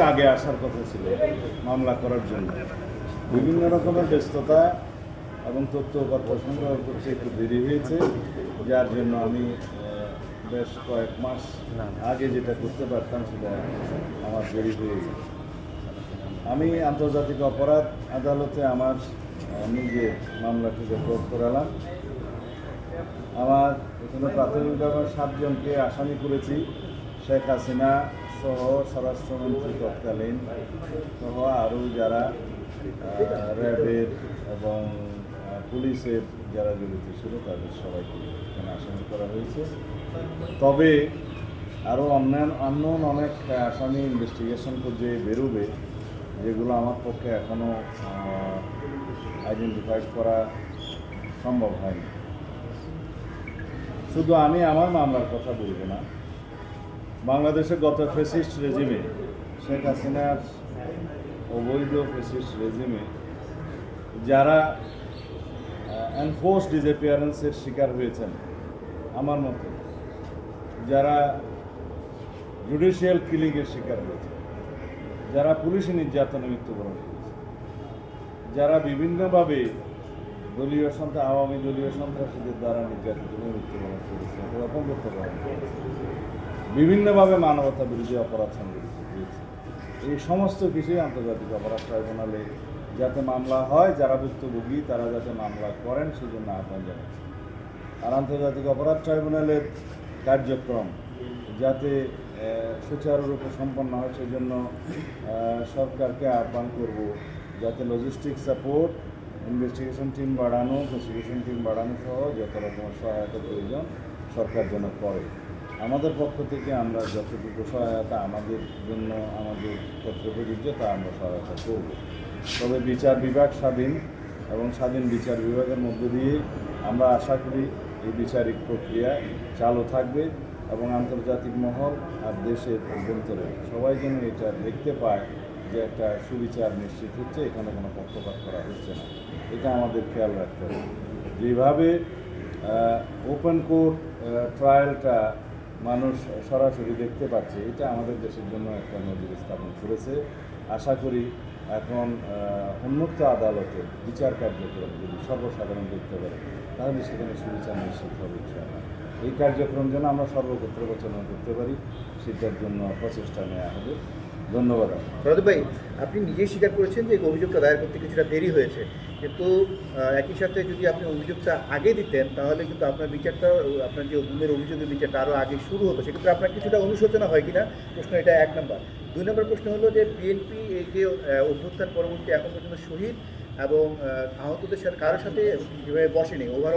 আগে আসার কথা ছিল মামলা করার জন্য। বিভিন্ন রকমের ব্যস্ততা এবং তথ্য উপাত্ত সংগ্রহ করতে একটু দেরি হয়েছে যার জন্য আমি বেশ কয়েক মাস আগে যেটা করতে পারতাম সেটা আমার দেরি হয়ে গেছে। আমি আন্তর্জাতিক অপরাধ আদালতে আমার আহ, নিজের মামলাটি রেকর্ড করালাম। আমার এখানে প্রাথমিকভাবে সাতজনকে আসামি করেছি শেখ হাসিনা সহ স্বরাষ্ট্রমন্ত্রী তৎকালীন সহ আরও যারা র্যাবের এবং পুলিশের যারা জড়িত ছিল তাদের সবাইকে এখানে আসামি করা হয়েছে। তবে আরও অন্যান্য অন্য অনেক আসামি ইনভেস্টিগেশন যে বেরোবে, যেগুলো আমার পক্ষে এখনও আইডেন্টিফাইড করা সম্ভব হয়নি। শুধু আমি আমার মামলার কথা বলব না বাংলাদেশে গত ফেসিস্ট রেজিমে, শেখ হাসিনার অবৈধ ফেসিস্ট রেজিমে যারা এনফোর্স ডিসঅ্যাপিয়ারেন্সের শিকার হয়েছেন, আমার মতে, যারা জুডিশিয়াল কিলিংয়ের শিকার হয়েছে যারা পুলিশি নির্যাতনে মৃত্যুবরণ করেছে যারা বিভিন্নভাবে দলীয় সন্ত্রাস আওয়ামী দলীয় সন্ত্রাসীদের দ্বারা নির্যাতিত মৃত্যুবরণ করেছে অপমৃত্য বরণ করেছে বিভিন্নভাবে মানবতা বিরোধী অপরাধ সংঘটিত হয়েছে। এই সমস্ত কিছুই আন্তর্জাতিক অপরাধ ট্রাইব্যুনালে যাতে মামলা হয়, যারা ভুক্তভোগী, তারা যাতে মামলা করেন সেই জন্য আহ্বান জানাচ্ছি। আর আন্তর্জাতিক অপরাধ ট্রাইব্যুনালের কার্যক্রম যাতে সুচারুরূপে সম্পন্ন হয় সেই জন্য সরকারকে আহ্বান করব যাতে লজিস্টিক সাপোর্ট ইনভেস্টিগেশন টিম বাড়ানো প্রসিকিউশন টিম বাড়ানো সহ যত রকমের সহায়তা প্রয়োজন সরকার যেন করে। আমাদের পক্ষ থেকে আমরা যতটুকু সহায়তা আমাদের জন্য, আমাদের প্রযোজ্য, তা আমরা সহায়তা করব। তবে বিচার বিভাগ স্বাধীন এবং স্বাধীন বিচার বিভাগের মধ্য দিয়ে আমরা আশা করি এই বিচারিক প্রক্রিয়া চালু থাকবে এবং আন্তর্জাতিক মহল আর দেশের অভ্যন্তরে সবাই যেন এটা দেখতে পায় যে একটা সুবিচার নিশ্চিত হচ্ছে, এখানে কোনো পক্ষপাত করা হচ্ছে না। এটা আমাদের খেয়াল রাখতে হবে। যেভাবে ওপেন কোর্ট ট্রায়ালটা মানুষ সরাসরি দেখতে পাচ্ছে, এটা আমাদের দেশের জন্য একটা নজির স্থাপন করেছে আশা করি এখন উন্মুক্ত আদালতে বিচার কার্যক্রম যদি সর্বসাধারণ দেখতে পারে, তাহলে সেখানে সুবিচার নিশ্চিত হবে। এই কার্যক্রম যেন আমরা সর্বক্ষেত্রে প্রচলন করতে পারি, সেটার জন্য প্রচেষ্টা নেওয়া হবে ধন্যবাদ। সরদ ভাই আপনি নিজেই স্বীকার করেছেন যে অভিযোগটা দায়ের করতে কিছুটা দেরি হয়েছে। কিন্তু একই সাথে যদি আপনি অভিযোগটা আগে দিতেন তাহলে কিন্তু আপনার বিচারটা আপনার যে গুমের অভিযোগের বিচারটা আরও আগে শুরু হতো। সেক্ষেত্রে আপনার কিছুটা অনুশোচনা হয় কিনা? প্রশ্ন এটা এক নম্বর। দুই নম্বর প্রশ্ন হলো যে বিএনপি এই যে অভ্যুত্থান পরবর্তী এখন পর্যন্ত শহীদ এবং আহ, আহতদের সাথে কারোর সাথে বসেনি ওভারঅল